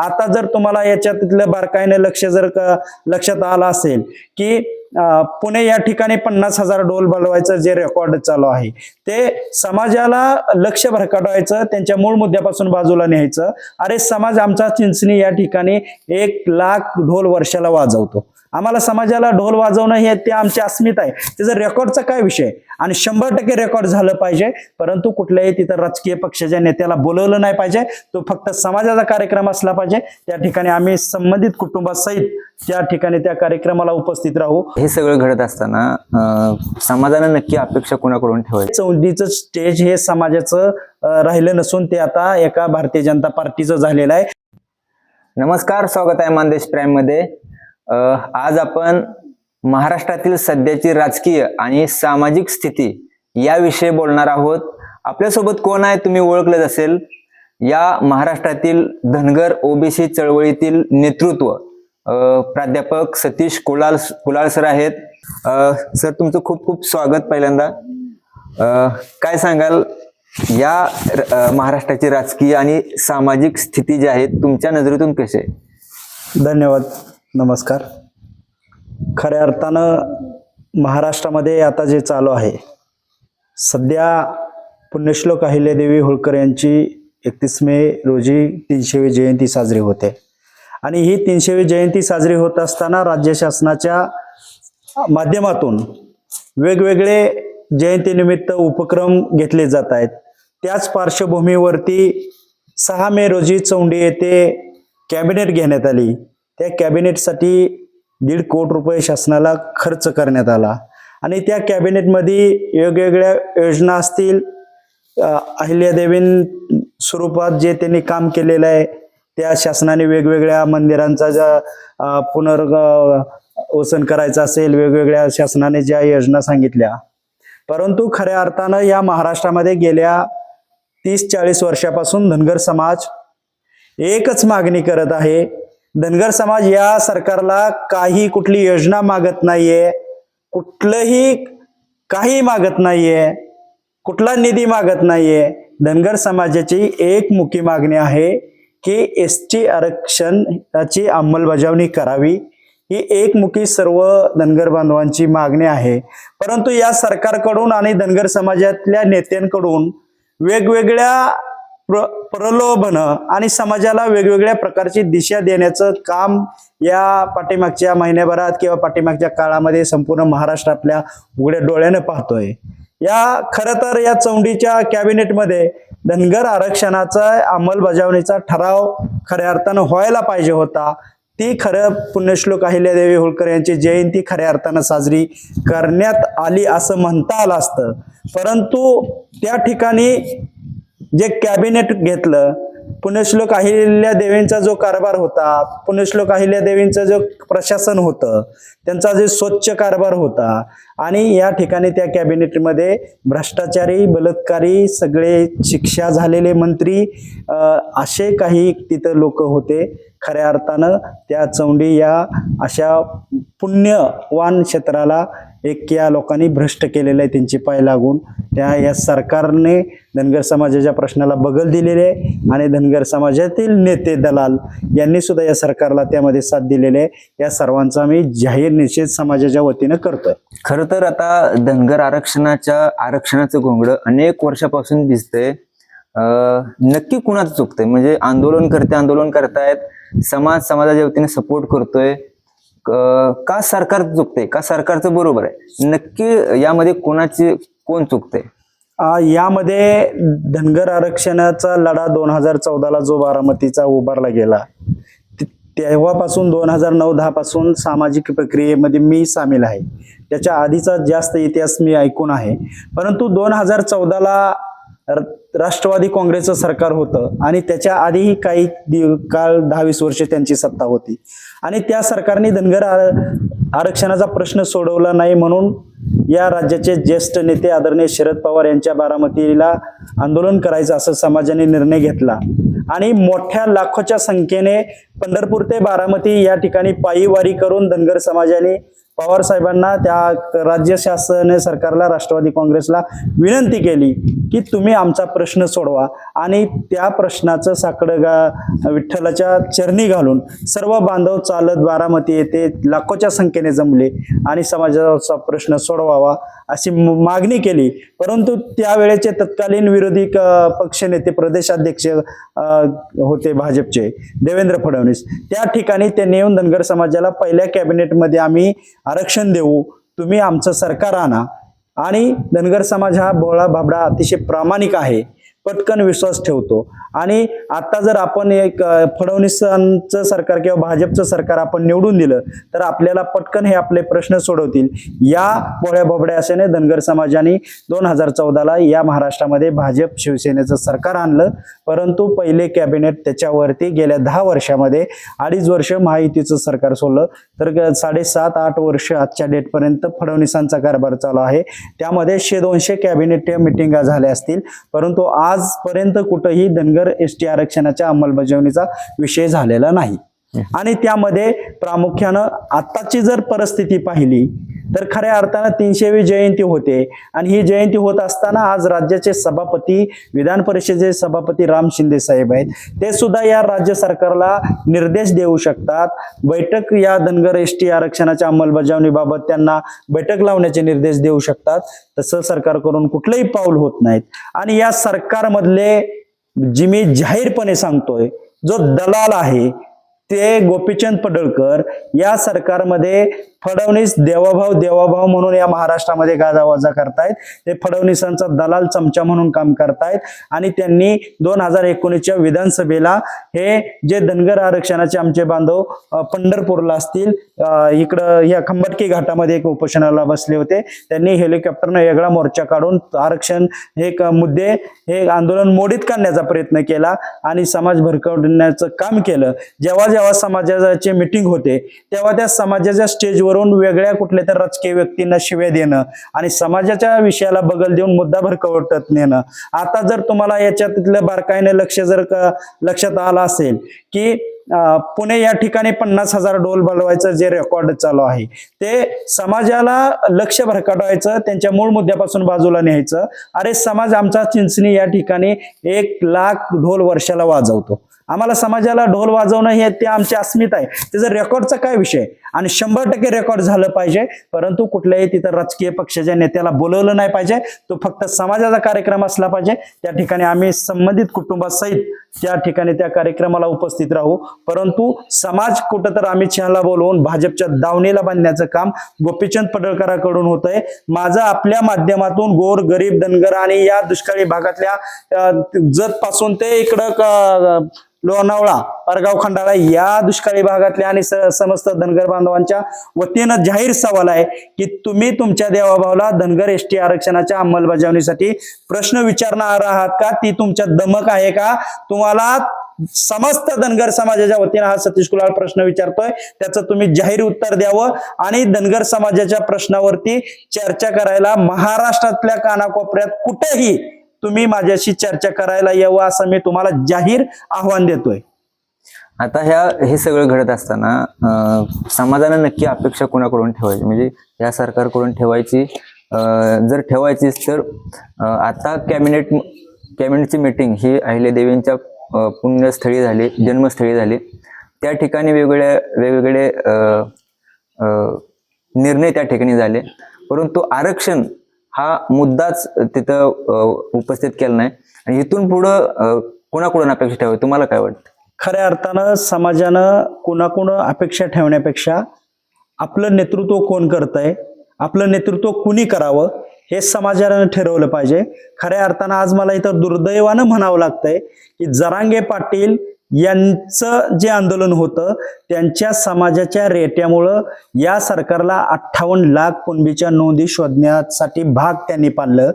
आता जर तुम्हाला याच्यातलं बारकाईने लक्ष जर लक्षात आलं असेल की पुणे या ठिकाणी पन्नास हजार डोल बनवायचं जे रेकॉर्ड चालू आहे ते समाजाला लक्ष भरकटवायचं त्यांच्या मूळ मुद्द्यापासून बाजूला न्यायचं. अरे समाज आमचा चिंचणी या ठिकाणी एक लाख ढोल वर्षाला वाजवतो. आम्हाला समाजाला ढोल वाजवणं हे ते आमची अस्मिता आहे. त्याचा रेकॉर्डचा काय विषय? आणि शंभर टक्के रेकॉर्ड झालं पाहिजे. परंतु कुठल्याही तिथं राजकीय पक्षाच्या नेत्याला बोलवलं नाही पाहिजे. तो फक्त समाजाचा कार्यक्रम असला पाहिजे. त्या ठिकाणी आम्ही संबंधित कुटुंबासहित त्या ठिकाणी त्या कार्यक्रमाला उपस्थित राहू. हे सगळं घडत असताना समाजानं नक्की अपेक्षा कोणाकडून ठेवायची? चौंडीचं स्टेज हे समाजाचं राहिलं नसून ते आता एका भारतीय जनता पार्टीचं झालेलं आहे. नमस्कार स्वागत आहे मानदेश प्राईममध्ये आज आपण महाराष्ट्रातील सध्याची राजकीय आणि सामाजिक स्थिती याविषयी बोलणार आहोत. आपल्यासोबत कोण आहे तुम्ही ओळखलंच असेल. या महाराष्ट्रातील धनगर ओबीसी चळवळीतील नेतृत्व प्राध्यापक सतीश कुलाल कुलाळ सर आहेत. सर तुमचं खूप खूप स्वागत पहिल्यांदा. काय सांगाल या महाराष्ट्राची राजकीय आणि सामाजिक स्थिती जी आहे तुमच्या नजरेतून कशी आहे? धन्यवाद. नमस्कार. खऱ्या अर्थानं महाराष्ट्रामध्ये आता जे चालू आहे सध्या पुण्यश्लोक अहिल्यादेवी होळकर यांची एकतीस मे रोजी तीनशेवी जयंती साजरी होते. आणि ही तीनशेवी जयंती साजरी होत असताना राज्य शासनाच्या माध्यमातून वेगवेगळे जयंतीनिमित्त उपक्रम घेतले जात आहेत. त्याच पार्श्वभूमीवरती सहा मे रोजी चौंडी येथे कॅबिनेट घेण्यात आली. त्या कॅबिनेटसाठी दीड कोटी रुपये शासनाला खर्च करण्यात आला. आणि त्या कॅबिनेटमध्ये वेगवेगळ्या योजना असतील. अहिल्यादेवीं अहिल्यादेवीन स्वरूपात जे त्यांनी काम केलेलं आहे त्या शासनाने वेगवेगळ्या मंदिरांचा ज्या पुनर् वसन करायचं असेल वेगवेगळ्या शासनाने ज्या योजना सांगितल्या. परंतु खऱ्या अर्थानं या महाराष्ट्रामध्ये गेल्या तीस चाळीस वर्षापासून धनगर समाज एकच मागणी करत आहे धनगर समाज या सरकारला काही कुठली योजना मागत नाहीये कुठलंही काही मागत नाहीये कुठला निधी मागत नाहीये. धनगर समाजाची एक मुखी मागणी आहे की एस टी आरक्षणाची अंमलबजावणी करावी. ही एकमुखी सर्व धनगर बांधवांची मागणी आहे. परंतु या सरकारकडून आणि धनगर समाजातल्या नेत्यांकडून वेगवेगळ्या प्र प्रलोभन आणि समाजाला वेगवेगळ्या प्रकारची दिशा देण्याचं काम या पाठीमागच्या महिन्याभरात किंवा पाठीमागच्या काळामध्ये संपूर्ण महाराष्ट्र आपल्या उघड्या डोळ्यानं पाहतोय. या खरं तर या चौंडीच्या कॅबिनेटमध्ये धनगर आरक्षणाचा अंमलबजावणीचा ठराव खऱ्या अर्थानं व्हायला पाहिजे होता. ती खरं पुण्यश्लोक अहिल्यादेवी होळकर यांची जयंती खऱ्या अर्थानं साजरी करण्यात आली असं म्हणता आलं असतं. परंतु त्या ठिकाणी जे कॅबिनेट घेतलं पुण्यश्लोक अहिल्या देवींचा जो कारभार होता पुण्यश्लोक अहिल्या देवींचं जो प्रशासन होतं त्यांचा जे स्वच्छ कारभार होता आणि या ठिकाणी त्या कॅबिनेटमध्ये भ्रष्टाचारी बलात्कारी सगळे शिक्षा झालेले मंत्री असे काही तिथं लोक होते. खऱ्या अर्थानं त्या चौंडी या अशा पुण्यवान क्षेत्राला एक या लोकांनी भ्रष्ट केलेलं आहे त्यांची पाय लागून. त्या या सरकारने धनगर समाजाच्या प्रश्नाला बगल दिलेले आहे आणि धनगर समाजातील नेते दलाल यांनी सुद्धा या सरकारला त्यामध्ये साथ दिलेले आहे. या सर्वांचा मी जाहीर निषेध समाजाच्या वतीनं करतोय. खर तर आता धनगर आरक्षणाच्या आरक्षणाचं घोंगडं अनेक वर्षापासून दिसतंय. नक्की कुणाचं चुकतंय? म्हणजे आंदोलन करते आंदोलन करतायत समाज समाजाच्या वतीने सपोर्ट करतोय. क- का सरकार चुकते का सरकारचं बरोबर आहे? नक्की यामध्ये कोणाची कोण चुकते यामध्ये धनगर आरक्षणाचा लढा दोन हजार चौदाला जो बारामतीचा उभारला गेला तेव्हापासून दोन हजार नऊ दहा पासून सामाजिक प्रक्रियेमध्ये मी सामील आहे. त्याच्या आधीचा जास्त इतिहास मी ऐकून आहे. परंतु दोन हजार चौदाला राष्ट्रवादी काँग्रेसचं सरकार होतं आणि त्याच्या आधीही काही दिव काळ दहा वीस वर्ष त्यांची सत्ता होती. आणि त्या सरकारने धनगर आरक्षणाचा प्रश्न सोडवला नाही म्हणून या राज्याचे ज्येष्ठ नेते आदरणीय शरद पवार यांच्या बारामतीला आंदोलन करायचं असं समाजाने निर्णय घेतला. आणि मोठ्या लाखोच्या संख्येने पंढरपूर ते बारामती या ठिकाणी पायी वारी करून धनगर समाजाने पवार साहेबांना त्या राज्य शासन सरकारला राष्ट्रवादी काँग्रेसला विनंती केली की तुम्ही आमचा प्रश्न सोडवा आणि त्या प्रश्नाचं साकडं गा विठ्ठलाच्या चरणी घालून सर्व बांधव चालत बारामती येथे लाखोच्या संख्येने जमले आणि समाजाचा प्रश्न सोडवावा. अशी म- मागणी केली. परंतु त्यावेळेचे तत्कालीन विरोधी क- पक्षनेते प्रदेशाध्यक्ष होते भाजपचे देवेंद्र फडणवीस. त्या ठिकाणी त्यांनी येऊन धनगर समाजाला पहिल्या कॅबिनेटमध्ये आम्ही आरक्षण देऊ तुम्ही आमचं सरकार आणा. आणि धनगर समाज हा भोळा भाबडा अतिशय प्रामाणिक आहे. पटकन विश्वास ठेवतो. आणि आता जर आपण एक फडणवीसांचं सरकार किंवा भाजपचं सरकार आपण निवडून दिलं तर आपल्याला पटकन हे आपले प्रश्न सोडवतील. या पोळ्या भोबड्या अशाने धनगर समाजाने दोन हजार चौदाला या महाराष्ट्रामध्ये भाजप शिवसेनेचं सरकार आणलं. परंतु पहिले कॅबिनेट त्याच्यावरती गेल्या दहा वर्षामध्ये अडीच वर्ष महायुतीचं सरकार सोडलं. तर साडेसात आठ वर्ष आजच्या डेटपर्यंत फडणवीसांचा कारभार चालू आहे. त्यामध्ये शे दोनशे कॅबिनेट मिटिंगा झाल्या असतील. परंतु आज आजपर्यंत कुठंही धनगर एस टी आरक्षणाच्या अंमलबजावणीचा विषय झालेला नाही. आणि त्यामध्ये प्रामुख्यानं आत्ताची जर परिस्थिती पाहिली तर खऱ्या अर्थानं तीनशेवी जयंती होते. आणि ही जयंती होत असताना आज राज्याचे सभापती विधान परिषदेचे सभापती राम शिंदे साहेब आहेत. ते सुद्धा या राज्य सरकारला निर्देश देऊ शकतात. बैठक या धनगर एस टी आरक्षणाच्या अंमलबजावणीबाबत त्यांना बैठक लावण्याचे निर्देश देऊ शकतात. तसं सरकारकडून कुठलंही पाऊल होत नाहीत. आणि या सरकारमधले जी मी जाहीरपणे सांगतोय जो दलाल आहे ते गोपीचंद पडळकर या सरकारमध्ये फडणवीस देवाभाव देवाभाव म्हणून या महाराष्ट्रामध्ये गाजावाजा करतायत. ते फडणवीसांचा दलाल चमचा म्हणून काम करतायत. आणि त्यांनी दोन हजार एकोणीसच्या विधानसभेला हे जे धनगर आरक्षणाचे आमचे बांधव पंढरपूरला असतील इकडं या खंबटकी घाटामध्ये एक उपोषणाला बसले होते. त्यांनी हेलिकॉप्टरनं वेगळा मोर्चा काढून आरक्षण हे मुद्दे हे आंदोलन मोडीत काढण्याचा प्रयत्न केला आणि समाज भरकवण्याचं काम केलं. जेव्हा जेव्हा समाजाचे मिटिंग होते तेव्हा त्या समाजाच्या स्टेजवरून वेगळ्या कुठल्या तर राजकीय व्यक्तींना शिव्या देणं आणि समाजाच्या विषयाला बगल देऊन मुद्दा भरकवटत नेणं. आता जर तुम्हाला याच्यातल्या बारकाईने लक्ष जर लक्षात आलं असेल की पुणे या ठिकाणी पन्नास हजार डोल बलवायचं जे रेकॉर्ड चालू आहे ते समाजाला लक्ष भरकटवायचं त्यांच्या मूळ मुद्द्यापासून बाजूला न्यायचं. अरे समाज आमचा चिंचणी या ठिकाणी एक लाख ढोल वर्षाला वाजवतो. आम्हाला समाजाला ढोल वाजवणं हे ते आमची अस्मिता आहे. त्याचं रेकॉर्डचा काय विषय? आणि शंभर टक्के रेकॉर्ड झालं पाहिजे. परंतु कुठल्याही तिथं राजकीय पक्षाच्या नेत्याला बोलवलं नाही पाहिजे. तो फक्त समाजाचा कार्यक्रम असला पाहिजे. त्या ठिकाणी आम्ही संबंधित कुटुंबासहित त्या ठिकाणी त्या कार्यक्रमाला उपस्थित राहू. परंतु समाज कुठं तर अमित शहाला बोलवून भाजपच्या दावणीला बांधण्याचं काम गोपीचंद पडळकरांकडून होत आहे माझं आपल्या माध्यमातून गोर गरीब धनगर आणि या दुष्काळी भागातल्या जतपासून जत पासून ते इकडं लोणावळा पारगाव खंडाळा या दुष्काळी भागातल्या आणि समस्त धनगर बांधवांच्या वतीनं जाहीर सवाल आहे की तुम्ही तुमच्या देवाभावला धनगर एस टी आरक्षणाच्या अंमलबजावणीसाठी प्रश्न विचारणार आहात का? ती तुमच्या दमक आहे का? तुम्हाला समस्त धनगर समाजाच्या वतीनं हा सतीश कुलाळ प्रश्न विचारतोय. त्याचं तुम्ही जाहीर उत्तर द्यावं आणि धनगर समाजाच्या प्रश्नावरती चर्चा करायला महाराष्ट्रातल्या कानाकोपऱ्यात कुठेही तुम्ही माझ्याशी चर्चा करायला यावं असं मी तुम्हाला जाहीर आव्हान देतोय. आता ह्या हे सगळं घडत असताना अं, समाजानं नक्की अपेक्षा कोणाकडून ठेवायची? म्हणजे या सरकारकडून ठेवायची जर ठेवायचीच तर आता कॅबिनेट कॅबिनेटची मीटिंग ही अहिल्यादेवींच्या पुण्यस्थळी झाली जन्मस्थळी झाली. त्या ठिकाणी वेगवेगळ्या वेगवेगळे निर्णय त्या ठिकाणी झाले. परंतु आरक्षण हा मुद्दाच तिथं उपस्थित केला नाही. आणि इथून पुढं कोणाकडून अपेक्षा ठेवावी? तुम्हाला काय वाटतं? खऱ्या अर्थानं समाजानं कोणाकोण अपेक्षा ठेवण्यापेक्षा आपलं नेतृत्व कोण करतंय आपलं नेतृत्व कुणी करावं हे समाजानं ठरवलं पाहिजे. खऱ्या अर्थानं आज मला इथं दुर्दैवानं म्हणावं लागतंय की जरांगे पाटील यांचं जे आंदोलन होतं त्यांच्या समाजाच्या रेट्यामुळं या सरकारला अठ्ठावन्न लाख कुणबीच्या नोंदी शोधण्यासाठी भाग त्यांनी पाडलं.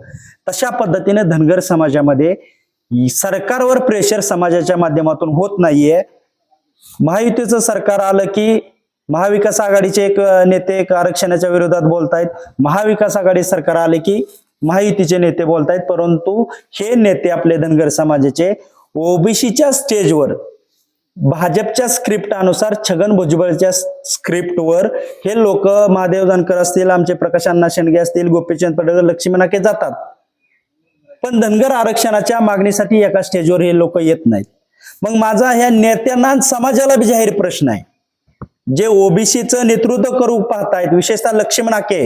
तशा पद्धतीने धनगर समाजामध्ये सरकारवर प्रेशर समाजाच्या माध्यमातून होत नाहीये. महायुतीचं सरकार आलं की महाविकास आघाडीचे एक नेते एक आरक्षणाच्या विरोधात बोलतायत. महाविकास आघाडी सरकार आले की महायुतीचे नेते बोलतायत. परंतु हे नेते आपले धनगर समाजाचे ओबीसीच्या स्टेजवर भाजपच्या स्क्रिप्ट अनुसार छगन भुजबळच्या स्क्रिप्टवर हे लोक महादेव जानकर असतील आमचे प्रकाश अण्णा शेंडगे असतील गोपीचंद पडळकर लक्ष्मी नाके जातात. पण धनगर आरक्षणाच्या मागणीसाठी एका स्टेजवर हे लोक येत नाहीत. मग माझा ह्या नेत्यांना समाजाला बी जाहीर प्रश्न आहे. जे ओबीसीचं नेतृत्व करू पाहतायत विशेषतः लक्ष्मण नाके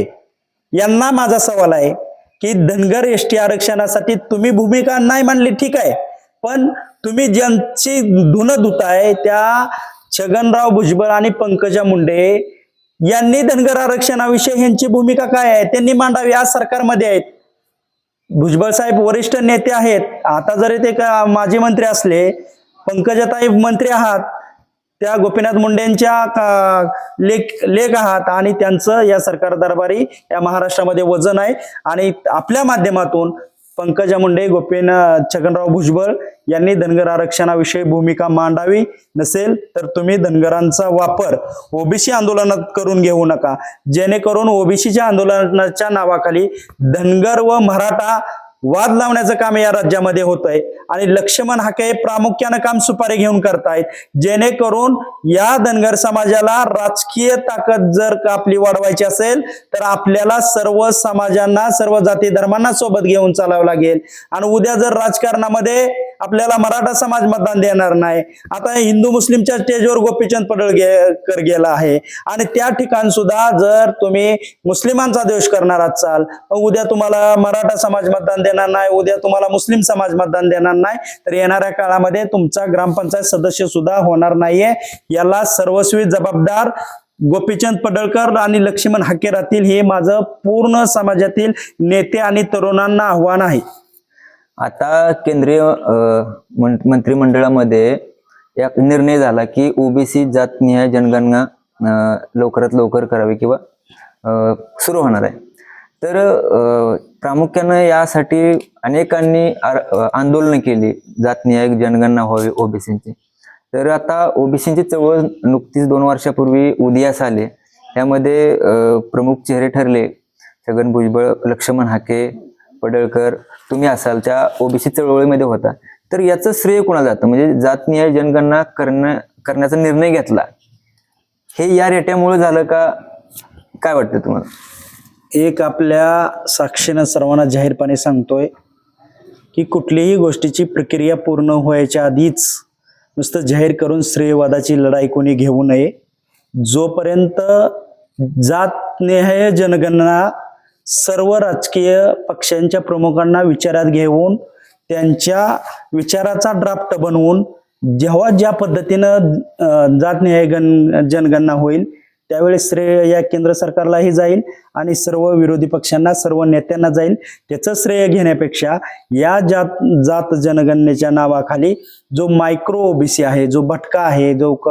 यांना माझा सवाल आहे की धनगर एस टी आरक्षणासाठी तुम्ही भूमिका नाही मांडली ठीक आहे. पण तुम्ही ज्यांची धुनं धुताय त्या छगनराव भुजबळ आणि पंकजा मुंडे यांनी धनगर आरक्षणाविषयी यांची भूमिका काय आहे? त्यांनी मांडावी आज सरकारमध्ये आहेत. भुजबळ साहेब वरिष्ठ नेते आहेत. आता जरी ते माजी मंत्री असले पंकजाताई मंत्री आहात त्या गोपीनाथ मुंडेंच्या लेख लेख आहात आणि त्यांचं या सरकार दरबारी या महाराष्ट्रामध्ये वजन आहे. आणि आपल्या माध्यमातून पंकजा मुंडे गोपीनाथ छगनराव भुजबळ यांनी धनगर आरक्षणाविषयी भूमिका मांडावी. नसेल तर तुम्ही धनगरांचा वापर ओबीसी आंदोलनात करून घेऊ नका. जेणेकरून ओबीसीच्या आंदोलनाच्या नावाखाली धनगर व मराठा वाद लावण्याचं काम या राज्यामध्ये होत आहे आणि लक्ष्मण हाके प्रामुख्यानं काम सुपारी घेऊन करतायत. जेणेकरून या धनगर समाजाला राजकीय ताकद जर का आपली वाढवायची असेल तर आपल्याला सर्व समाजांना सर्व जाती धर्मांना सोबत घेऊन चालावं लागेल. आणि उद्या जर राजकारणामध्ये आपल्याला मराठा समाज मतदान देणार नाही. आता हिंदू मुस्लिमच्या स्टेजवर गोपीचंद पडळकर गेला आहे. आणि त्या ठिकाण सुद्धा जर तुम्ही मुस्लिमांचा द्वेष करणार असाल मग उद्या तुम्हाला मराठा समाज मतदान देणार नाही उद्या तुम्हाला मुस्लिम समाज मतदान देणार नाही तर येणाऱ्या काळामध्ये तुमचा ग्रामपंचायत सदस्य सुद्धा होणार नाहीये. याला सर्वस्वी जबाबदार गोपीचंद पडळकर आणि लक्ष्मण हाके राहतील हे माझं पूर्ण समाजातील नेते आणि तरुणांना आव्हान आहे. आता केंद्रीय मं- मंत्रिमंडळामध्ये एक निर्णय झाला की ओबीसी जातनिहाय जनगणना लवकरात लवकर करावी किंवा सुरू होणार आहे. तर प्रामुख्यानं यासाठी अनेकांनी आंदोलनं केली जातनिहाय जनगणना व्हावी ओबीसींची. तर आता ओबीसींची चळवळ नुकतीच दोन वर्षापूर्वी उदयास आले. त्यामध्ये प्रमुख चेहरे ठरले. छगन भुजबळ लक्ष्मण हाके पडळकर तुम्ही असाल त्या ओबीसी चळवळीमध्ये होता. तर याचं श्रेय कोणाला जातं? म्हणजे जातनिहाय जनगणना करणं करण्याचा निर्णय घेतला. हे या रेट्यामुळे झालं का? काय वाटतं तुम्हाला? एक आपल्या साक्षीनं सर्वांना जाहीरपणे सांगतोय की कुठलीही गोष्टीची प्रक्रिया पूर्ण व्हायच्या आधीच नुसतं जाहीर करून श्रेयवादाची लढाई कोणी घेऊ नये. जोपर्यंत जातनिहाय जनगणना सर्व राजकीय पक्षांच्या प्रमुखांना विचारात घेऊन त्यांच्या विचाराचा ड्राफ्ट बनवून जेव्हा ज्या पद्धतीनं जात न्याय गण जनगणना होईल त्यावेळेस श्रेय या केंद्र सरकारलाही जाईल आणि सर्व विरोधी पक्षांना सर्व नेत्यांना जाईल. त्याचं श्रेय घेण्यापेक्षा या जात जात जनगणनेच्या नावाखाली जो मायक्रो ओबीसी आहे जो भटका आहे जो क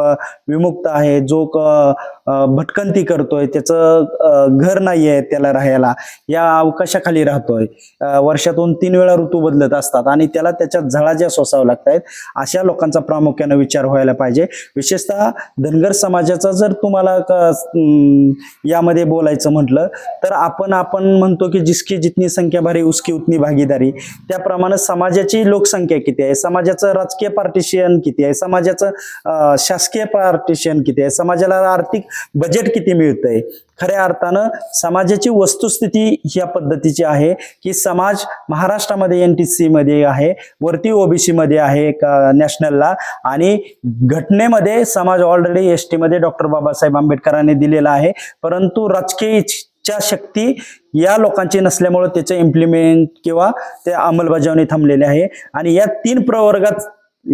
विमुक्त आहे जो क भटकंती करतोय त्याचं घर नाही आहे त्याला राहायला या अवकाशाखाली राहतोय. वर्षातून तीन वेळा ऋतू बदलत असतात आणि त्याला त्याच्या झळाज्या सोसाव्या लागत आहेत अशा लोकांचा प्रामुख्यानं विचार व्हायला पाहिजे. विशेषतः धनगर समाजाचा जर तुम्हाला यामध्ये बोलायचं म्हटलं तर आपण आपण म्हणतो की जिसकी जितनी संख्या भारी उसकी उतनी भागीदारी. त्याप्रमाणे समाजाची लोकसंख्या किती आहे? समाजाचं राजकीय पार्टिशियन किती आहे? समाजाचं शासकीय पार्टिशन किती आहे? समाजाला आर्थिक बजेट किती मिळतंय? खऱ्या अर्थानं समाजाची वस्तुस्थिती ह्या पद्धतीची आहे की समाज महाराष्ट्रामध्ये एन टी सीमध्ये आहे वरती ओबीसीमध्ये आहे का नॅशनलला आणि घटनेमध्ये समाज ऑलरेडी एस टीमध्ये डॉक्टर बाबासाहेब आंबेडकरांनी दिलेला आहे. परंतु राजकीय इच्छा शक्ती या लोकांची नसल्यामुळे त्याचं इम्प्लिमेंट किंवा ते अंमलबजावणी थांबलेली आहे. आणि या तीन प्रवर्गात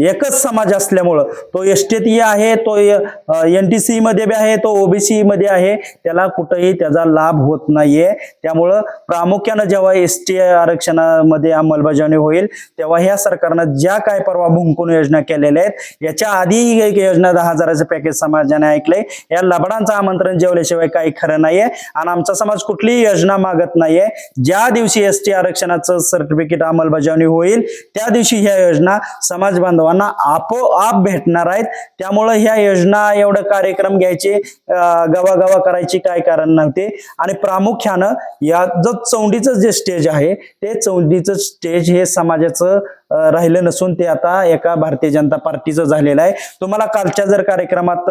एकच समाज असल्यामुळं तो एस टीतही आहे तो एन टी सी मध्ये बी आहे तो ओबीसी मध्ये आहे त्याला कुठंही त्याचा लाभ होत नाहीये. त्यामुळं प्रामुख्यानं जेव्हा एस टी आरक्षणामध्ये अंमलबजावणी होईल तेव्हा ह्या सरकारनं ज्या काय परवा भुंकून योजना केलेल्या आहेत याच्या आधीही एक योजना दहा हजाराचं पॅकेज समाजाने ऐकलंय. या लबडांचं आमंत्रण जेवल्याशिवाय काही खरं नाहीये. आणि आमचा समाज कुठलीही योजना मागत नाहीये. ज्या दिवशी एस टी आरक्षणाचं सर्टिफिकेट अंमलबजावणी होईल त्या दिवशी ह्या योजना समाज बांधव बांधवांना आपोआप भेटणार आहेत. त्यामुळं ह्या योजना एवढं कार्यक्रम घ्यायचे गवागवा करायची काय कारण नव्हते. आणि प्रामुख्यानं या जो चौंडीचं जे स्टेज आहे ते चौंडीचं स्टेज हे समाजाचं राहिलं नसून ते आता एका भारतीय जनता पार्टीचं झालेलं आहे. तुम्हाला कालच्या जर कार्यक्रमात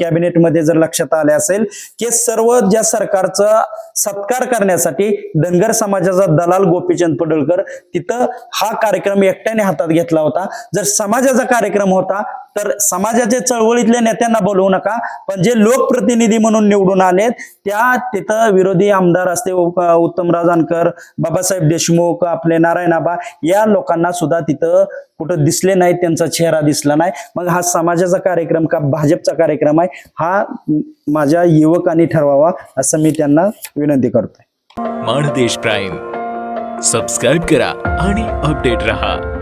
कॅबिनेटमध्ये जर लक्षात आले असेल की सर्व ज्या सरकारचा सत्कार करण्यासाठी धनगर समाजाचा दलाल गोपीचंद पडळकर तिथं हा कार्यक्रम एकट्याने हातात घेतला होता. जर समाजाचा कार्यक्रम होता तर समाजाच्या चळवळीतल्या नेत्यांना बोलवू नका पण जे लोकप्रतिनिधी म्हणून निवडून आलेत त्या तिथं विरोधी आमदार असते उ- उत्तमराव जानकर बाबासाहेब देशमुख आपले नारायण आबा या लोकांना सुद्धा तिथं कुठं दिसले नाहीत त्यांचा चेहरा दिसला नाही. मग हा समाजाचा कार्यक्रम का भाजपचा कार्यक्रम आहे हा माझ्या युवकांनी ठरवावा असं मी त्यांना विनंती करतोय. माणदेश प्राईम. सबस्क्राईब करा आणि अपडेट रहा.